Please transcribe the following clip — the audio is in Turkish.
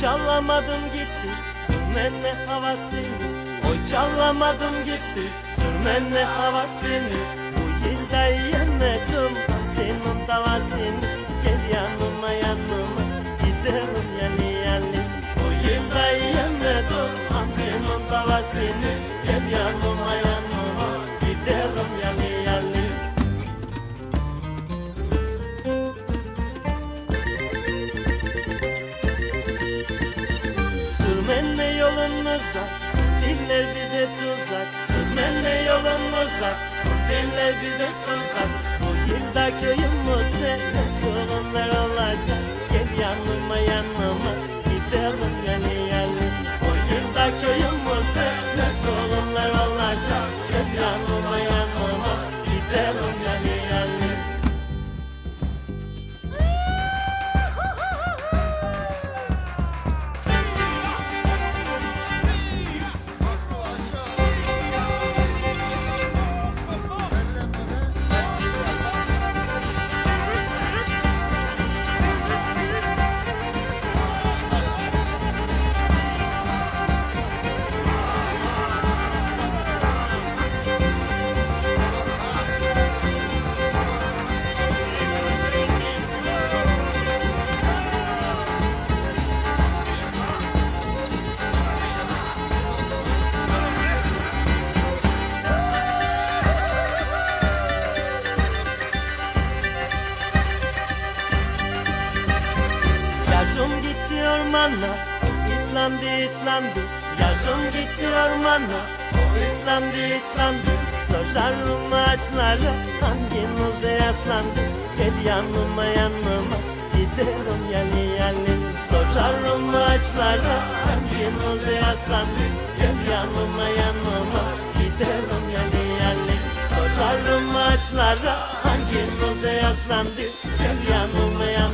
Çalamadım gitti. Sürmenle havasını Oy çalamadım gitti. Sürmenle havasını Bu yılda yemedim. Senin davasını Gel yanıma yanıma. Gidelim yani yani. Bu yılda yemedim. Senin davasını Gel yanıma yanıma. Gidelim yani Sürmenle yolumuza Diller bize tuzak. Sürmenle yolumuza Diller bize tuzak. Bu yılda köyümüzde Ne ormana İslam'dı İslam'dı Yardım gitti ormana. İslam'dı İslam'dı Sorarım ağaçlara Hanginize yaslandı Gel yanıma yanıma. Gidelim yani yani Sorarım ağaçlara Hanginize yaslandı Gel yanıma yanıma. Gidelim yani yani Sorarım ağaçlara Hanginize yaslandı Gel yanıma yanıma